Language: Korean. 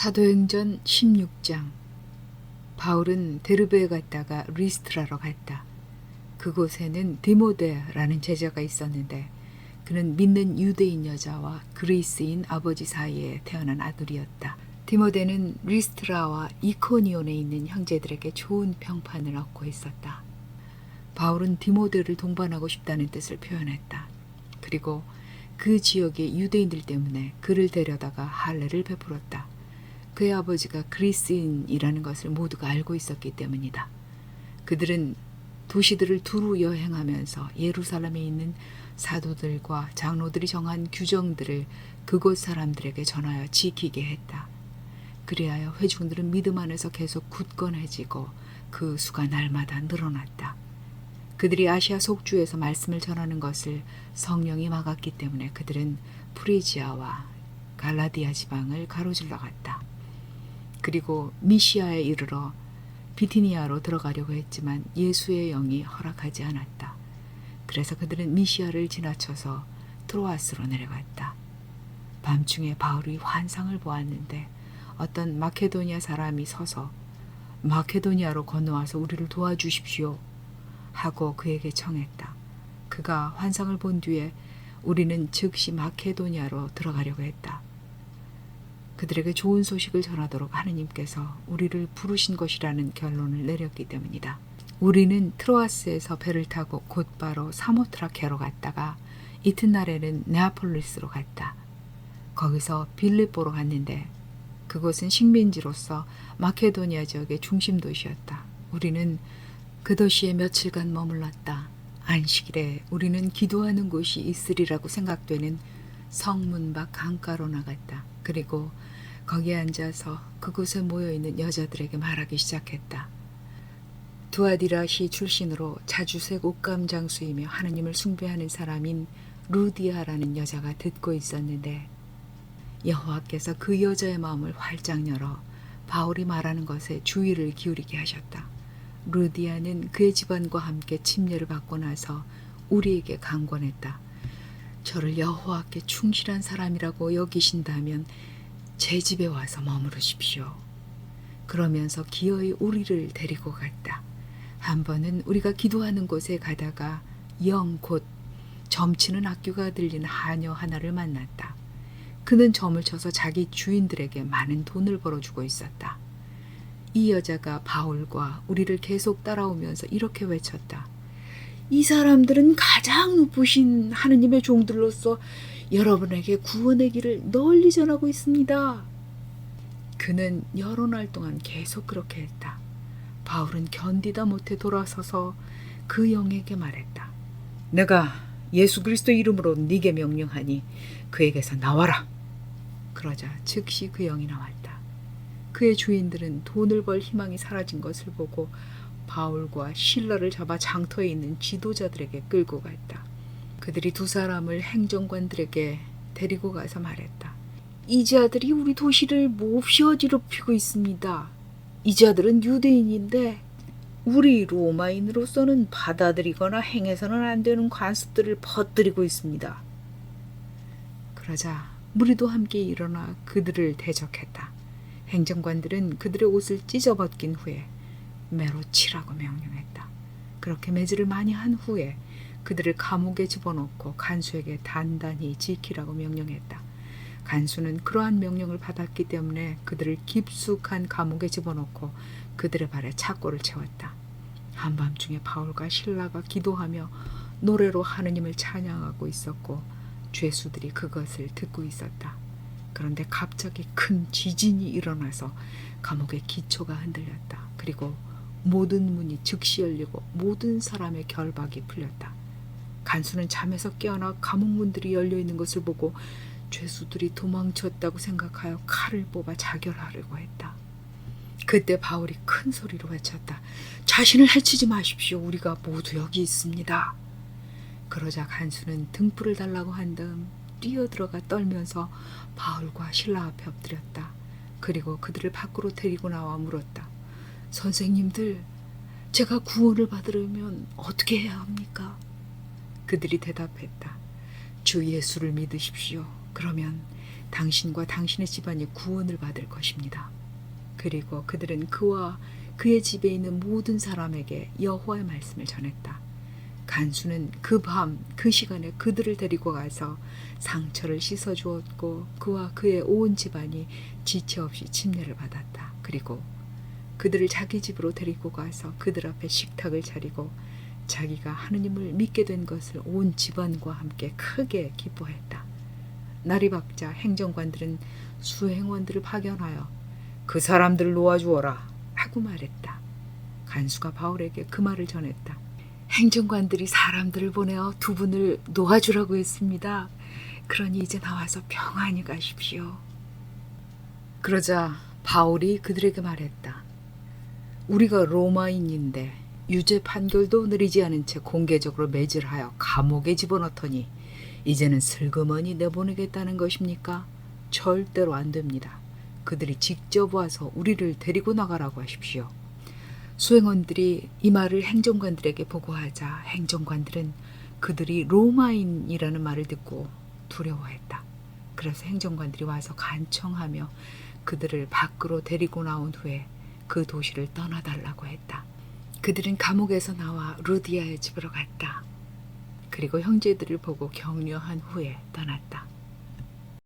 사도행전 16장 바울은 데르베에 갔다가 리스트라로 갔다. 그곳에는 디모데라는 제자가 있었는데 그는 믿는 유대인 여자와 그리스인 아버지 사이에 태어난 아들이었다. 디모데는 리스트라와 이코니온에 있는 형제들에게 좋은 평판을 얻고 있었다. 바울은 디모데를 동반하고 싶다는 뜻을 표현했다. 그리고 그 지역의 유대인들 때문에 그를 데려다가 할례를 베풀었다. 그의 아버지가 그리스인이라는 것을 모두가 알고 있었기 때문이다. 그들은 도시들을 두루 여행하면서 예루살렘에 있는 사도들과 장로들이 정한 규정들을 그곳 사람들에게 전하여 지키게 했다. 그리하여 회중들은 믿음 안에서 계속 굳건해지고 그 수가 날마다 늘어났다. 그들이 아시아 속주에서 말씀을 전하는 것을 성령이 막았기 때문에 그들은 프리지아와 갈라디아 지방을 가로질러 갔다. 그리고 미시아에 이르러 비티니아로 들어가려고 했지만 예수의 영이 허락하지 않았다. 그래서 그들은 미시아를 지나쳐서 트로아스로 내려갔다. 밤중에 바울이 환상을 보았는데 어떤 마케도니아 사람이 서서 마케도니아로 건너와서 우리를 도와주십시오 하고 그에게 청했다. 그가 환상을 본 뒤에 우리는 즉시 마케도니아로 들어가려고 했다. 그들에게 좋은 소식을 전하도록 하느님께서 우리를 부르신 것이라는 결론을 내렸기 때문이다. 우리는 트로아스에서 배를 타고 곧바로 사모트라케로 갔다가 이튿날에는 네아폴리스로 갔다. 거기서 빌립보로 갔는데 그곳은 식민지로서 마케도니아 지역의 중심 도시였다. 우리는 그 도시에 며칠간 머물렀다. 안식일에 우리는 기도하는 곳이 있으리라고 생각되는 성문 밖 강가로 나갔다. 그리고 거기에 앉아서 그곳에 모여 있는 여자들에게 말하기 시작했다. 두아디라시 출신으로 자주색 옷감 장수이며 하느님을 숭배하는 사람인 루디아라는 여자가 듣고 있었는데 여호와께서 그 여자의 마음을 활짝 열어 바울이 말하는 것에 주의를 기울이게 하셨다. 루디아는 그의 집안과 함께 침례를 받고 나서 우리에게 강권했다. 저를 여호와께 충실한 사람이라고 여기신다면 제 집에 와서 머무르십시오. 그러면서 기어이 우리를 데리고 갔다. 한 번은 우리가 기도하는 곳에 가다가 영 곧 점치는 악규가 들리는 하녀 하나를 만났다. 그는 점을 쳐서 자기 주인들에게 많은 돈을 벌어주고 있었다. 이 여자가 바울과 우리를 계속 따라오면서 이렇게 외쳤다. 이 사람들은 가장 높으신 하느님의 종들로서 여러분에게 구원의 길을 널리 전하고 있습니다. 그는 여러 날 동안 계속 그렇게 했다. 바울은 견디다 못해 돌아서서 그 영에게 말했다. 내가 예수 그리스도 이름으로 네게 명령하니 그에게서 나와라. 그러자 즉시 그 영이 나왔다. 그의 주인들은 돈을 벌 희망이 사라진 것을 보고 바울과 신라를 잡아 장터에 있는 지도자들에게 끌고 갔다. 그들이 두 사람을 행정관들에게 데리고 가서 말했다. 이 자들이 우리 도시를 몹시 어지럽히고 있습니다. 이 자들은 유대인인데 우리 로마인으로서는 받아들이거나 행해서는 안 되는 관습들을 퍼뜨리고 있습니다. 그러자 무리도 함께 일어나 그들을 대적했다. 행정관들은 그들의 옷을 찢어벗긴 후에 매로 치라고 명령했다. 그렇게 매질을 많이 한 후에 그들을 감옥에 집어넣고 간수에게 단단히 지키라고 명령했다. 간수는 그러한 명령을 받았기 때문에 그들을 깊숙한 감옥에 집어넣고 그들의 발에 착고를 채웠다. 한밤중에 바울과 신라가 기도하며 노래로 하느님을 찬양하고 있었고 죄수들이 그것을 듣고 있었다. 그런데 갑자기 큰 지진이 일어나서 감옥의 기초가 흔들렸다. 그리고 모든 문이 즉시 열리고 모든 사람의 결박이 풀렸다. 간수는 잠에서 깨어나 감옥 문들이 열려 있는 것을 보고 죄수들이 도망쳤다고 생각하여 칼을 뽑아 자결하려고 했다. 그때 바울이 큰 소리로 외쳤다. 자신을 해치지 마십시오. 우리가 모두 여기 있습니다. 그러자 간수는 등불을 달라고 한 다음 뛰어들어가 떨면서 바울과 신라 앞에 엎드렸다. 그리고 그들을 밖으로 데리고 나와 물었다. 선생님들, 제가 구원을 받으려면 어떻게 해야 합니까? 그들이 대답했다. 주 예수를 믿으십시오. 그러면 당신과 당신의 집안이 구원을 받을 것입니다. 그리고 그들은 그와 그의 집에 있는 모든 사람에게 여호와의 말씀을 전했다. 간수는 그 밤 그 시간에 그들을 데리고 가서 상처를 씻어 주었고 그와 그의 온 집안이 지체 없이 침례를 받았다. 그리고 그들을 자기 집으로 데리고 가서 그들 앞에 식탁을 차리고 자기가 하느님을 믿게 된 것을 온 집안과 함께 크게 기뻐했다. 밝자 행정관들은 수행원들을 파견하여 그 사람들을 놓아주어라 하고 말했다. 간수가 바울에게 그 말을 전했다. 행정관들이 사람들을 보내어 두 분을 놓아주라고 했습니다. 그러니 이제 나와서 평안히 가십시오. 그러자 바울이 그들에게 말했다. 우리가 로마인인데 유죄 판결도 내리지 않은 채 공개적으로 매질하여 감옥에 집어넣더니 이제는 슬그머니 내보내겠다는 것입니까? 절대로 안 됩니다. 그들이 직접 와서 우리를 데리고 나가라고 하십시오. 수행원들이 이 말을 행정관들에게 보고하자 행정관들은 그들이 로마인이라는 말을 듣고 두려워했다. 그래서 행정관들이 와서 간청하며 그들을 밖으로 데리고 나온 후에 그 도시를 떠나달라고 했다. 그들은 감옥에서 나와 루디아의 집으로 갔다. 그리고 형제들을 보고 격려한 후에 떠났다.